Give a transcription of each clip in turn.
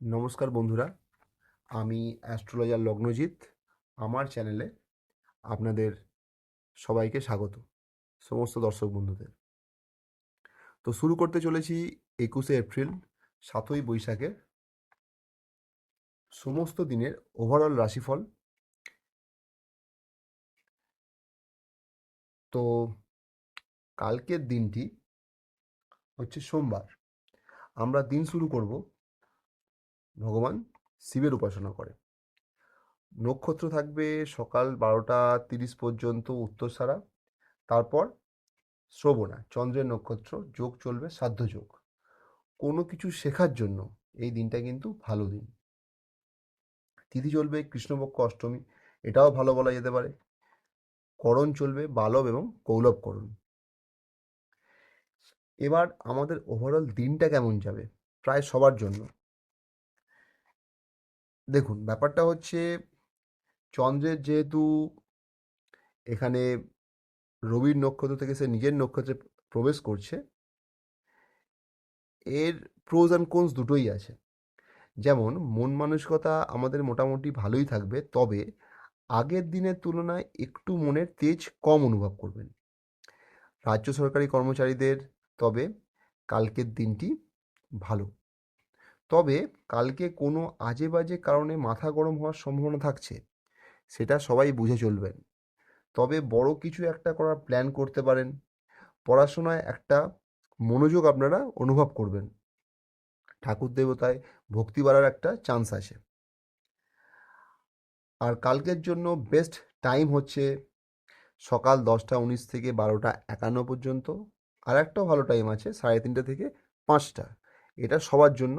নমস্কার বন্ধুরা, আমি অ্যাস্ট্রোলজার লগ্নজিৎ, আমার চ্যানেলে আপনাদের সবাইকে স্বাগত, সমস্ত দর্শক বন্ধুদের। তো শুরু করতে চলেছি একুশে এপ্রিল, সাতই বৈশাখের সমস্ত দিনের ওভারঅল রাশিফল। তো কালকের দিনটি হচ্ছে সোমবার। আমরা দিন শুরু করব ভগবান শিবের উপাসনা করে। নক্ষত্র থাকবে সকাল বারোটা তিরিশ পর্যন্ত উত্তরসারা তারপর শ্রবণা, চন্দ্রের নক্ষত্র, যোগ চলবে, সাধ্য যোগ। কোনো কিছু শেখার জন্য এই দিনটা কিন্তু ভালো দিন। তিথি চলবে কৃষ্ণপক্ষ অষ্টমী, এটাও ভালো বলা যেতে পারে। করণ চলবে বালব এবং কৌলভ করণ এবার আমাদের ওভারঅল দিনটা কেমন যাবে? প্রায় সবার জন্য। দেখুন, ব্যাপারটা হচ্ছে চন্দ্রের যেহেতু এখানে রবির নক্ষত্র থেকে সে নিজের নক্ষত্রে প্রবেশ করছে, এর প্রোজ অ্যান্ড কোনস দুটোই আছে। যেমন, মন মানসিকতা আমাদের মোটামুটি ভালোই থাকবে, তবে আগের দিনের তুলনায় একটু মনের তেজ কম অনুভব করবেন। রাজ্য সরকারি কর্মচারীদের, তবে কালকের দিনটি ভালো। তবে কালকে কোনো আজে বাজে কারণে মাথা গরম হওয়ার সম্ভাবনা থাকছে, সেটা সবাই বুঝে চলবেন। তবে বড় কিছু একটা করার প্ল্যান করতে পারেন। পড়াশোনায় একটা মনোযোগ আপনারা অনুভব করবেন। ঠাকুর দেবতায় ভক্তি বাড়ার একটা চান্স আছে। আর কালকের জন্য বেস্ট টাইম হচ্ছে সকাল দশটা উনিশ থেকে বারোটা একান্ন পর্যন্ত। আর একটাও ভালো টাইম আছে সাড়ে তিনটে থেকে পাঁচটা। এটা সবার জন্য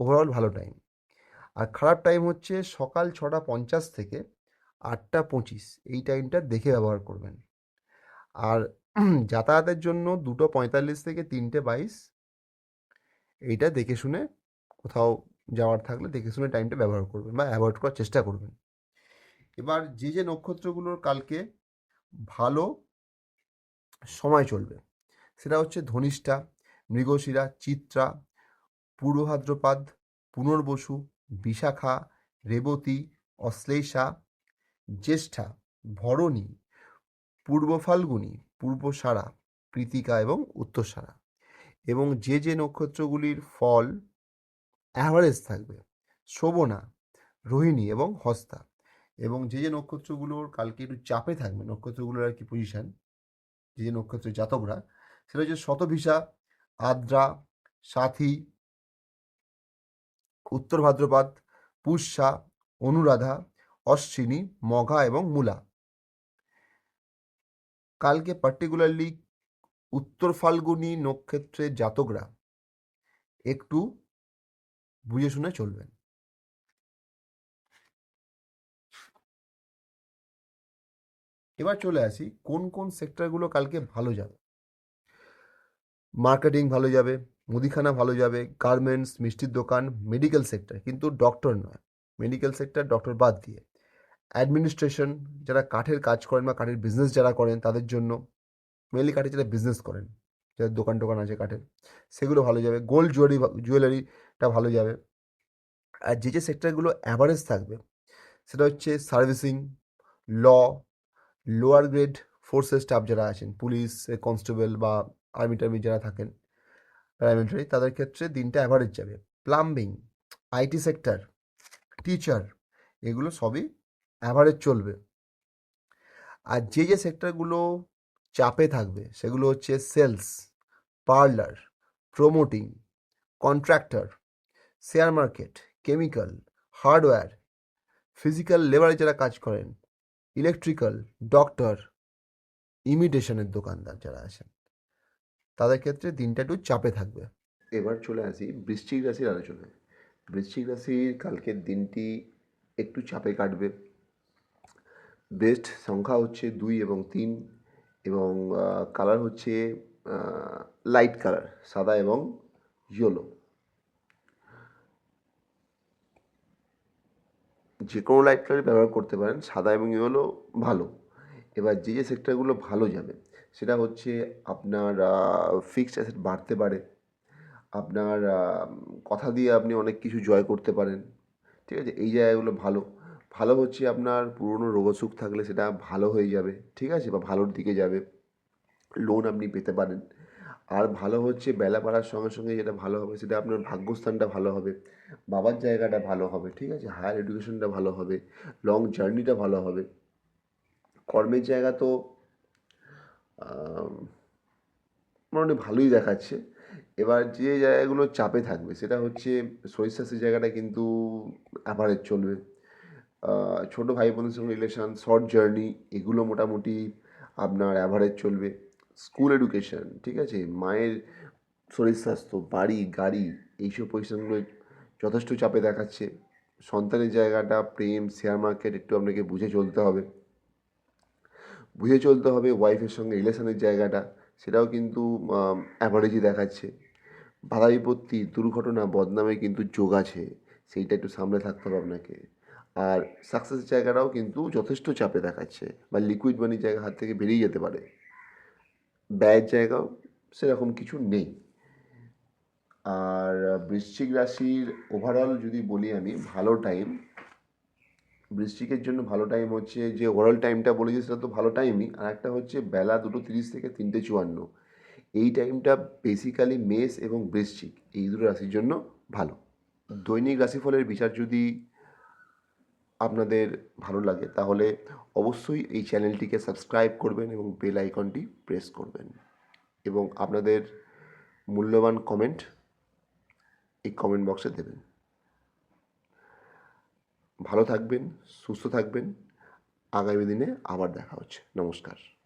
ওভারঅল ভালো টাইম আর খারাপ টাইম হচ্ছে সকাল ছটা পঞ্চাশ থেকে আটটা পঁচিশ। এই টাইমটা দেখে ব্যবহার করবেন। আর যাতায়াতের জন্য দুটো পঁয়তাল্লিশ থেকে তিনটে বাইশ। এইটা দেখে শুনে কোথাও যাওয়ার থাকলে দেখে শুনে টাইমটা ব্যবহার করবেন বা অ্যাভয়েড করার চেষ্টা করবেন। এবার যে যে নক্ষত্রগুলোর কালকে ভালো সময় চলবে, সেটা হচ্ছে ধনিষ্ঠা, মৃগশিরা, চিত্রা পূর্ব ভাদ্রপাদ পুনর্বসু, বিশাখা, রেবতী, অশ্লেষা, জ্যেষ্ঠা, ভরণী পূর্ব ফাল্গুনী পূর্বসারা, প্রীতিকা এবং উত্তরসারা। এবং যে যে নক্ষত্রগুলির ফল অ্যাভারেজ থাকবে, শোভনা, রোহিণী এবং হস্তা। এবং যে যে নক্ষত্রগুলোর কালকে একটু চাপে থাকবে, নক্ষত্রগুলোর আর কি পজিশান যে যে নক্ষত্রের জাতকরা, সেটা হচ্ছে শতভিসা, আদ্রা, সাথী উত্তর ভাদ্রপাত পুষ্যা, অনুরাধা, অশ্বিনী, মঘা এবং মূলা। কালকে পার্টিকুলারলি উত্তর ফাল্গুনী নক্ষত্রের জাতকরা একটু বুঝে শুনে চলবেন। এবার চলে আসি, কোন কোন সেক্টরগুলো কালকে ভালো যাবে? মার্কেটিং ভালো যাবে মুদিখানা ভালো যাবে গার্মেন্টস মিষ্টির দোকান মেডিকেল সেক্টর কিন্তু ডক্টর নয়। মেডিকেল সেক্টর ডক্টর বাদ দিয়ে। অ্যাডমিনিস্ট্রেশন যারা কাঠের কাজ করেন বা কাঠের বিজনেস যারা করেন, তাদের জন্য মেনলি কাঠের যারা বিজনেস করেন, যাদের দোকান টোকান আছে কাঠের, সেগুলো ভালো যাবে। গোল্ড জুয়েলারি জুয়েলারিটা ভালো যাবে। আর যে যে সেক্টরগুলো অ্যাভারেজ থাকবে, সেটা হচ্ছে সার্ভিসিং ল লোয়ার গ্রেড ফোর্সের স্টাফ যারা আছেন পুলিশ কনস্টেবল বা আর্মি টার্মি যারা থাকেন প্যারামিলিটারি তাদের ক্ষেত্রে দিনটা অ্যাভারেজ যাবে। প্লাম্বিং আইটি সেক্টর টিচার এগুলো সবই অ্যাভারেজ চলবে। আর যে যে সেক্টরগুলো চাপে থাকবে, সেগুলো হচ্ছে sales parlour promoting contractor share market chemical hardware physical লেবারে যারা কাজ করেন ইলেকট্রিক্যাল ডক্টর ইমিটেশনের দোকানদার যারা আছেন। তাদের ক্ষেত্রে দিনটা একটু চাপে থাকবে। এবার চলে আসি বৃশ্চিক রাশির আলোচনায়। বৃশ্চিক রাশির কালকের দিনটি একটু চাপে কাটবে। বেস্ট সংখ্যা হচ্ছে দুই এবং তিন এবং কালার হচ্ছে লাইট কালার সাদা এবং ইয়েলো যে কোনো লাইট কালার ব্যবহার করতে পারেন, সাদা এবং ইয়েলো ভালো। এবার যে যে সেক্টরগুলো ভালো যাবে সেটা হচ্ছে আপনার ফিক্সড অ্যাসেট বাড়তে পারে। আপনার কথা দিয়ে আপনি অনেক কিছু জয় করতে পারেন। ঠিক আছে? এই জায়গাগুলো ভালো। ভালো হচ্ছে আপনার পুরনো রোগসুখ থাকলে সেটা ভালো হয়ে যাবে। ঠিক আছে? বা ভালোর দিকে যাবে। লোন আপনি পেতে পারেন। আর ভালো হচ্ছে বেলা বাড়ার সঙ্গে সঙ্গে যেটা ভালো হবে সেটা আপনার ভাগ্যস্থানটা ভালো হবে। বাবার জায়গাটা ভালো হবে। ঠিক আছে? হায়ার এডুকেশনটা ভালো হবে। লং জার্নিটা ভালো হবে। কর্মের জায়গা তো মোটামুটি ভালোই দেখাচ্ছে। এবার যে জায়গাগুলো চাপে থাকবে, সেটা হচ্ছে শরীর স্বাস্থ্যের জায়গাটা কিন্তু অ্যাভারেজ চলবে। ছোটো ভাই বোনের সঙ্গে রিলেশন শর্ট জার্নি এগুলো মোটামুটি আপনার অ্যাভারেজ চলবে। স্কুল এডুকেশন ঠিক আছে? মায়ের শরীর স্বাস্থ্য, বাড়ি, গাড়ি, এইসব পজিশনগুলো যথেষ্ট চাপে দেখাচ্ছে। সন্তানের জায়গাটা, প্রেম শেয়ার মার্কেট একটু আপনাকে বুঝে চলতে হবে। বুঝে চলতে হবে ওয়াইফের সঙ্গে রিলেশনের জায়গাটা, সেটাও কিন্তু অ্যাভারেজই দেখাচ্ছে। বাধা বিপত্তি দুর্ঘটনা, বদনামে কিন্তু যোগ আছে, সেইটা একটু সামলে থাকতে হবে আপনাকে। আর সাকসেসের জায়গাটাও কিন্তু যথেষ্ট চাপে দেখাচ্ছে, বা লিকুইড মানির জায়গা হাত থেকে বেরিয়ে যেতে পারে। ব্যয়ের জায়গাও সেরকম কিছু নেই। আর বৃশ্চিক রাশির ওভারঅল যদি বলি আমি, ভালো টাইম বৃশ্চিকের জন্য ভালো টাইম হচ্ছে যে ওভারঅল টাইমটা বলেছি সেটা তো ভালো টাইমই আর একটা হচ্ছে বেলা দুটো তিরিশ থেকে তিনটে চুয়ান্ন। এই টাইমটা বেসিক্যালি মেষ এবং বৃশ্চিক, এই দুটো রাশির জন্য ভালো। দৈনিক রাশিফলের বিচার যদি আপনাদের ভালো লাগে, তাহলে অবশ্যই এই চ্যানেলটিকে সাবস্ক্রাইব করবেন এবং বেল আইকনটি প্রেস করবেন। এবং আপনাদের মূল্যবান কমেন্ট এই কমেন্ট বক্সে দেবেন। ভালো থাকবেন সুস্থ থাকবেন। আগামী দিনে আবার দেখা হচ্ছে। নমস্কার।